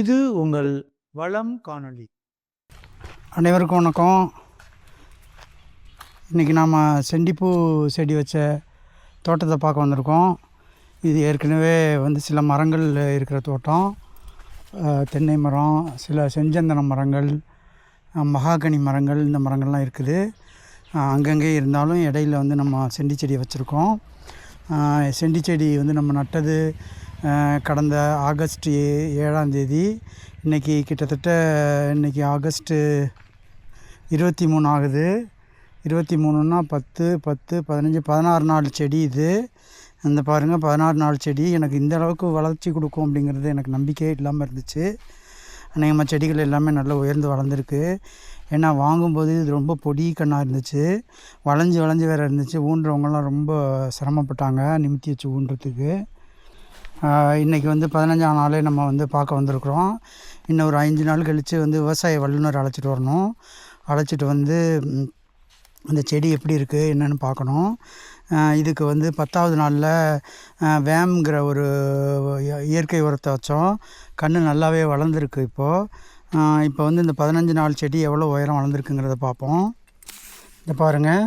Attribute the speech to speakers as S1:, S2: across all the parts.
S1: இது உங்கள் வளம் காணொளி.
S2: அனைவருக்கும் வணக்கம். இன்றைக்கி நாம் செண்டிப்பூ செடி வச்ச தோட்டத்தை பார்க்க வந்திருக்கோம். இது ஏற்கனவே வந்து சில மரங்கள் இருக்கிற தோட்டம். தென்னை மரம் சில செஞ்சந்தன மரங்கள் மகாகனி மரங்கள் இந்த மரங்கள்லாம் இருக்குது. அங்கங்கே இருந்தாலும் இடையில வந்து நம்ம செண்டி செடி வச்சுருக்கோம். செண்டி செடி வந்து நம்ம நட்டது கடந்த ஆகஸ்ட் ஏழாம் தேதி இன்றைக்கி கிட்டத்தட்ட இன்றைக்கி ஆகஸ்ட்டு இருபத்தி மூணு ஆகுது. இருபத்தி மூணுன்னா பத்து பத்து பதினஞ்சு பதினாறு நாள் செடி இது. இந்த பாருங்கள் பதினாறு நாள் செடி எனக்கு இந்த அளவுக்கு வளர்ச்சி கொடுக்கும் அப்படிங்கிறது எனக்கு நம்பிக்கையே இல்லாமல் இருந்துச்சு. அநேகமாக செடிகள் எல்லாமே நல்லா உயர்ந்து வளர்ந்துருக்கு. ஏன்னா வாங்கும்போது இது ரொம்ப பொடி கண்ணாக இருந்துச்சு. வளைஞ்சு வளைஞ்சு வேறு இருந்துச்சு. ஊன்றவங்கலாம் ரொம்ப சிரமப்பட்டாங்க நிமித்தி வச்சு ஊன்றதுக்கு. இன்றைக்கி வந்து பதினஞ்சாம் நாளே நம்ம வந்து பார்க்க வந்திருக்கிறோம். இன்னும் ஒரு அஞ்சு நாள் கழித்து வந்து விவசாய வல்லுநர் அழைச்சிட்டு வரணும். அழைச்சிட்டு வந்து அந்த செடி எப்படி இருக்குது என்னென்னு பார்க்கணும். இதுக்கு வந்து பத்தாவது நாளில் வேம்ங்கிற ஒரு இயற்கை உரத்தை வச்சோம். கண் நல்லாவே வளர்ந்துருக்கு இப்போது இப்போ வந்து இந்த பதினஞ்சு நாள் செடி எவ்வளோ உயரம் வளர்ந்துருக்குங்கிறத பார்ப்போம். இந்த பாருங்கள்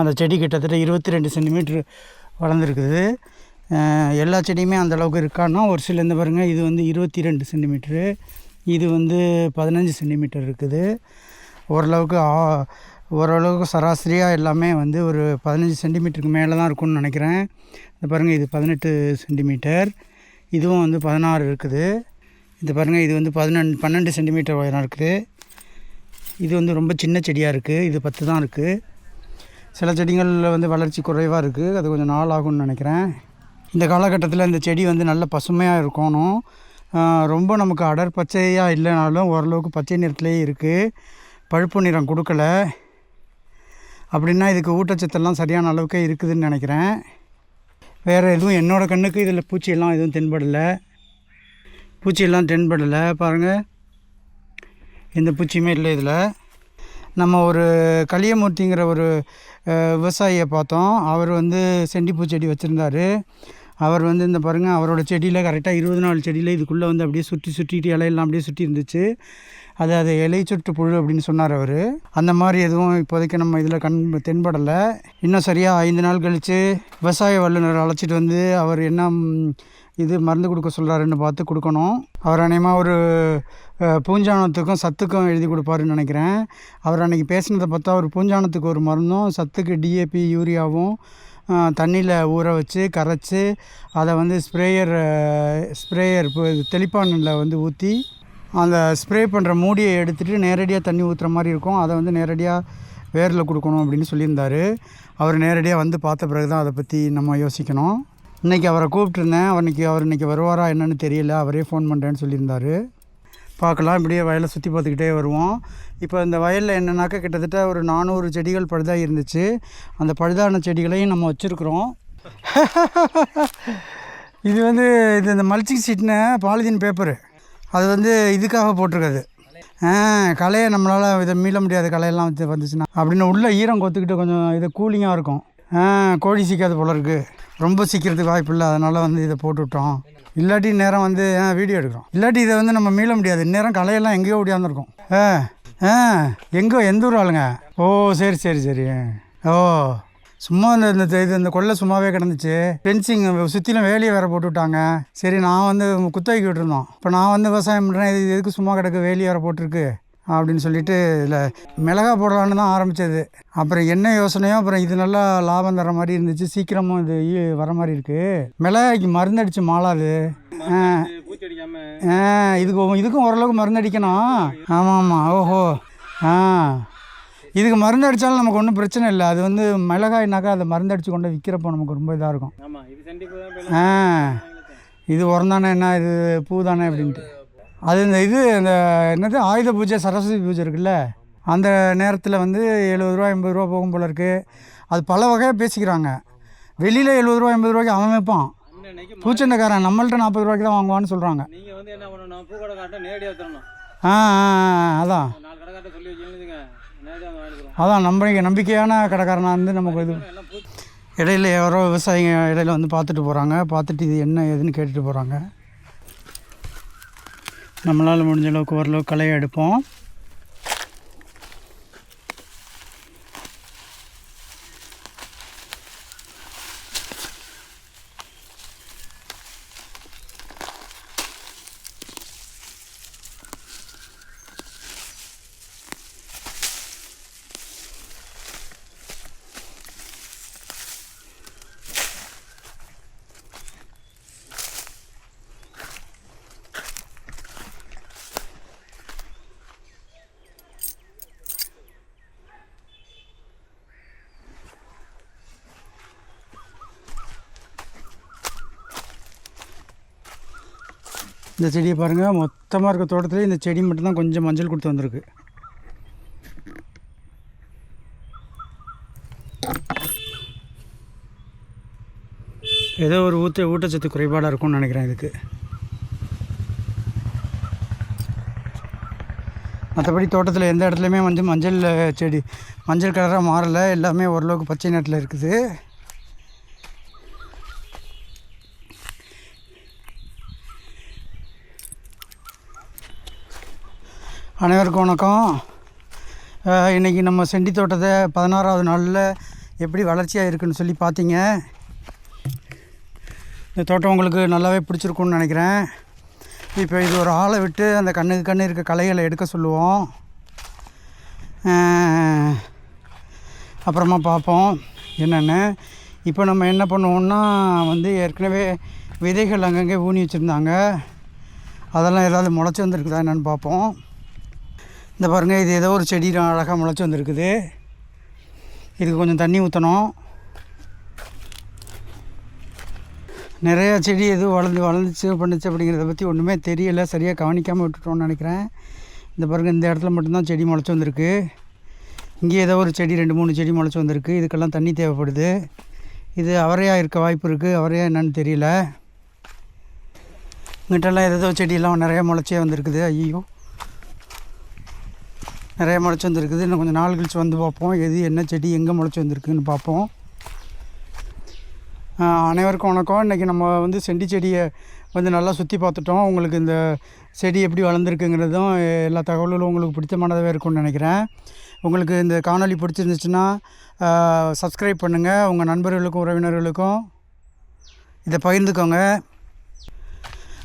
S2: அந்த செடி கிட்டத்தட்ட இருபத்தி ரெண்டு சென்டிமீட்ரு வளர்ந்துருக்குது. எல்லா செடியுமே அந்த அளவுக்கு இருக்கான்னா ஒரு சில இந்த பாருங்கள் இது வந்து இருபத்தி ரெண்டு சென்டிமீட்ரு இது வந்து பதினஞ்சு சென்டிமீட்டர் இருக்குது. ஓரளவுக்கு ஆ- ஓரளவுக்கு சராசரியாக எல்லாமே வந்து ஒரு பதினஞ்சு சென்டிமீட்டருக்கு மேலே தான் இருக்கும்னு நினைக்கிறேன். இந்த பாருங்கள் இது பதினெட்டு சென்டிமீட்டர். இதுவும் வந்து பதினாறு இருக்குது. இந்த பாருங்கள் இது வந்து பதினெண்டு பன்னெண்டு சென்டிமீட்டர் உயரம் இருக்குது. இது வந்து ரொம்ப சின்ன செடியாக இருக்குது இது பத்து தான் இருக்குது சில செடிகளில் வந்து வளர்ச்சி குறைவாக இருக்குது அது கொஞ்சம் நாள் ஆகும்னு நினைக்கிறேன். இந்த காலகட்டத்தில் இந்த செடி வந்து நல்ல பசுமையாக இருக்கணும். ரொம்ப நமக்கு அடர் பச்சையாக இல்லைனாலும் ஓரளவுக்கு பச்சை நிறத்துலேயே இருக்குது பழுப்பு நிறம் கொடுக்கல. அப்படின்னா இதுக்கு ஊட்டச்சத்தெல்லாம் சரியான அளவுக்கே இருக்குதுன்னு நினைக்கிறேன். வேறு எதுவும் என்னோடய கண்ணுக்கு இதில் பூச்சியெல்லாம் எதுவும் தென்படலை. பூச்சியெல்லாம் தென்படலை. பாருங்கள் எந்த பூச்சியுமே இல்லை இதில். நம்ம ஒரு கலியமூர்த்திங்கிற ஒரு விவசாயியை பார்த்தோம். அவர் வந்து செண்டிப்பூ செடி வச்சுருந்தாரு. அவர் வந்து இந்த பாருங்கள் அவரோட செடியில் கரெக்டாக இருபது நாள் செடியில் இதுக்குள்ளே வந்து அப்படியே சுற்றி சுற்றிட்டு இலையெல்லாம் அப்படியே சுற்றி இருந்துச்சு. அது அது இலை சுற்று புழு அப்படின்னு சொன்னார் அவர். அந்த மாதிரி எதுவும் இப்போதைக்கு நம்ம இதில் கண் தென்படலை. இன்னும் சரியாக ஐந்து நாள் கழித்து விவசாய வல்லுநர் அழைச்சிட்டு வந்து அவர் என்ன இது மருந்து கொடுக்க சொல்கிறாருன்னு பார்த்து கொடுக்கணும். அவர் அநேகமாக ஒரு பூஞ்சானத்துக்கும் சத்துக்கும் எழுதி கொடுப்பாருன்னு நினைக்கிறேன். அவர் அன்றைக்கி பேசினதை பார்த்தா ஒரு பூஞ்சானத்துக்கு ஒரு மருந்தும் சத்துக்கு டிஏபி யூரியாவும் தண்ணியில் ஊற வச்சு கரைச்சி அதை வந்து ஸ்ப்ரேயர் ஸ்ப்ரேயர் தெளிப்பானில் வந்து ஊற்றி அந்த ஸ்ப்ரே பண்ணுற மூடியை எடுத்துகிட்டு நேரடியாக தண்ணி ஊற்றுற மாதிரி இருக்கும். அதை வந்து நேரடியாக வேரில் கொடுக்கணும் அப்படின்னு சொல்லியிருந்தார். அவர் நேரடியாக வந்து பார்த்த பிறகு தான் அதை பற்றி நம்ம யோசிக்கணும். இன்றைக்கி அவரை கூப்பிட்டுருந்தேன். அவர் அவர் இன்றைக்கி வருவாரா என்னன்னு தெரியல. அவரே ஃபோன் பண்ணுறேன்னு சொல்லியிருந்தார். பார்க்கலாம். இப்படியே வயலை சுற்றி பார்த்துக்கிட்டே வருவோம். இப்போ இந்த வயலில் என்னென்னாக்கா கிட்டத்தட்ட ஒரு நானூறு செடிகள் பழுதாக இருந்துச்சு. அந்த பழுதான செடிகளையும் நம்ம வச்சுருக்குறோம். இது வந்து இது இந்த மல்ச்சிங் சீட்னு பாலிதீன் பேப்பரு அது வந்து இதுக்காக போட்டிருக்காது. கலையை களையை நம்மளால் இதை மீள முடியாத களையெல்லாம் வந்து வந்துச்சுன்னா அப்படின்னு உள்ளே ஈரம் கொத்துக்கிட்டு கொஞ்சம் இது கூலிங்காக இருக்கும். கோழி சிக்காது போல இருக்குது ரொம்ப சீக்கிரத்துக்கு வாய்ப்பு இல்லை அதனால் வந்து இதை போட்டுவிட்டோம். இல்லாட்டி நேரம் வந்து ஆ வீடியோ எடுக்கிறோம். இல்லாட்டி இதை வந்து நம்ம மீள முடியாது. நேரம் கலையெல்லாம் எங்கேயோ ஓடியாந்துருக்கும். ஆ ஆ எங்கே எந்த ஊர் ஆளுங்க? ஓ சரி சரி சரி. ஓ சும்மா இந்த இந்த இது இந்த கொள்ளை சும்மாவே கிடந்துச்சு. ஃபென்சிங் சுற்றிலும் வேலியை வேற போட்டு விட்டாங்க. சரி நான் வந்து குத்தகைக்கு விட்டுருந்தோம். இப்போ நான் வந்து விவசாயம் பண்ணுறேன் இது எதுக்கு சும்மா கிடக்கு வேலி வேற போட்டிருக்கு. அப்படின்னு சொல்லிட்டு இதில் மிளகா போடலான்னு தான் ஆரம்பித்தது அப்புறம் என்ன யோசனையோ அப்புறம் இது நல்லா லாபம் தர மாதிரி இருந்துச்சு. சீக்கிரமும் இது வர மாதிரி இருக்குது மிளகாய்க்கு மருந்தடிச்சு மாளாது ஆ. இதுக்கு இதுக்கும் ஓரளவுக்கு மருந்து அடிக்கணும் ஆமாம் ஆமாம் ஓஹோ. ஆ. இதுக்கு மருந்து அடித்தாலும் நமக்கு ஒன்றும் பிரச்சனை இல்லை. அது வந்து மிளகாய்னாக்கா அதை மருந்து அடித்து கொண்டு விற்கிறப்போ நமக்கு ரொம்ப இதாக இருக்கும். ஆ. இது உரம் தானே என்ன இது பூ தானே அப்படின்ட்டு. அது இந்த இது இந்த என்னது ஆயுத பூஜை சரஸ்வதி பூஜை இருக்குல்ல? அந்த நேரத்தில் வந்து எழுபது ரூபா எண்பது ரூபா போகும் போல இருக்குது அது பல வகையாக பேசிக்கிறாங்க. வெளியில் எழுபது ரூபா எண்பது ரூபாய்க்கு அவன் வைப்பான். பூச்சண்டைக்காரன் நம்மள்ட்ட நாற்பது ரூபாய்க்கு தான் வாங்குவான்னு சொல்கிறாங்க
S3: நீங்க வந்து என்ன பண்ணணும்? பூ கடை காட்ட நேரடியாக தரணும்
S2: ஆ அதான்.
S3: வந்து
S2: அதான் நம்பிக்கை நம்பிக்கையான கடைக்காரனாக இருந்து நமக்கு இது இடையில யாரோ விவசாயிங்க இடையில வந்து பார்த்துட்டு போகிறாங்க பார்த்துட்டு இது என்ன ஏதுன்னு கேட்டுட்டு போகிறாங்க நம்மளால் முடிஞ்ச அளவுக்கு ஓரளவுக்கு களை எடுப்போம். இந்த செடியை பாருங்கள் மொத்தமாக இருக்க தோட்டத்துலேயே இந்த செடி மட்டும்தான் கொஞ்சம் மஞ்சள் கொடுத்து வந்திருக்கு. ஏதோ ஒரு ஊத்த ஊட்டச்சத்து குறைபாடாக இருக்கும்னு நினைக்கிறேன் இதுக்கு. மற்றபடி தோட்டத்தில் எந்த இடத்துலையுமே வந்து மஞ்சள் செடி மஞ்சள் கலராக மாறலை. எல்லாமே ஓரளவுக்கு பச்சை நிறத்தில் இருக்குது. அனைவருக்கும் வணக்கம். இன்றைக்கி நம்ம செண்டி தோட்டத்தை பதினாறாவது நாளில் எப்படி வளர்ச்சியாக இருக்குன்னு சொல்லி பார்த்தீங்க. இந்த தோட்டம் உங்களுக்கு நல்லாவே பிடிச்சிருக்குன்னு நினைக்கிறேன். இப்போ இது ஒரு ஆளை விட்டு அந்த கண்ணுக்கு கண்ணு இருக்க களைகளை எடுக்க சொல்லுவோம். அப்புறமா பார்ப்போம் என்னென்னு. இப்போ நம்ம என்ன பண்ணுவோம்னா வந்து ஏற்கனவே விதைகள் அங்கங்கே ஊனி வச்சுருந்தாங்க. அதெல்லாம் ஏதாவது முளைச்சி வந்திருக்குதா என்னென்னு பார்ப்போம். இந்த பாருங்கள் இது ஏதோ ஒரு செடி அழகாக முளைச்சி வந்திருக்குது. இதுக்கு கொஞ்சம் தண்ணி ஊற்றணும் நிறையா செடி எதுவும் வளர்ந்து வளர்ந்துச்சு பண்ணுச்சு அப்படிங்கிறத பற்றி ஒன்றுமே தெரியலை. சரியாக கவனிக்காமல் விட்டுட்டோம்னு நினைக்கிறேன். இந்த பாருங்கள் இந்த இடத்துல மட்டும்தான் செடி முளைச்சி வந்திருக்கு. இங்கே ஏதோ ஒரு செடி ரெண்டு மூணு செடி முளைச்சி வந்திருக்கு. இதுக்கெல்லாம் தண்ணி தேவைப்படுது. இது அவரையாக இருக்க வாய்ப்பு இருக்குது அவரையாக என்னன்னு தெரியல. இங்கிட்டெல்லாம் ஏதோ செடியெல்லாம் நிறையா முளைச்சே வந்திருக்குது. ஐயோ நிறைய முளைச்சி வந்திருக்குது. இன்னும் கொஞ்சம் நாள் கழிச்சு வந்து பார்ப்போம். எது என்ன செடி எங்கே முளைச்சி வந்திருக்குன்னு பார்ப்போம். அனைவருக்கும் வணக்கம். இன்றைக்கி நம்ம வந்து செண்டி செடியை வந்து நல்லா சுற்றி பார்த்துட்டோம். உங்களுக்கு இந்த செடி எப்படி வளர்ந்துருக்குங்கிறதும் எல்லா தகவல்களும் உங்களுக்கு பிடித்தமானதாகவே இருக்கும்னு நினைக்கிறேன். உங்களுக்கு இந்த காணொளி பிடிச்சிருந்துச்சுன்னா சப்ஸ்கிரைப் பண்ணுங்கள் உங்கள் நண்பர்களுக்கும் உறவினர்களுக்கும் இதை பகிர்ந்துக்கோங்க.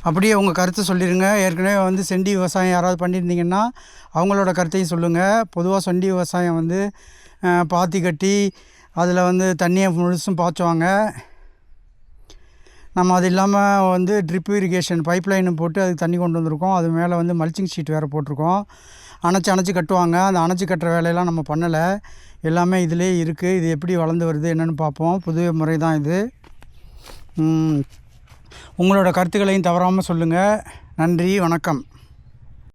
S2: அப்படியே உங்கள் கருத்தை சொல்லிடுங்க ஏற்கனவே வந்து செண்டி விவசாயம் யாராவது பண்ணியிருந்தீங்கன்னா அவங்களோட கருத்தையும் சொல்லுங்கள் பொதுவாக செண்டி விவசாயம் வந்து பாத்தி கட்டி அதில் வந்து தண்ணியை முழுசும் பாய்ச்சுவாங்க. நம்ம அது இல்லாமல் வந்து ட்ரிப் இரிகேஷன் பைப் லைனு போட்டு அதுக்கு தண்ணி கொண்டு வந்திருக்கோம். அது மேலே வந்து மல்ச்சிங் ஷீட் வேறு போட்டிருக்கோம். அணைச்சி அணைச்சி கட்டுவாங்க. அந்த அணைச்சி கட்டுற வேலையெல்லாம் நம்ம பண்ணலை. எல்லாமே இதிலே இருக்குது இது எப்படி வளர்ந்து வருது என்னென்னு பார்ப்போம். புது முறை தான் இது. உங்களோட கருத்துக்களையும் தவறாமல் சொல்லுங்கள் நன்றி வணக்கம்.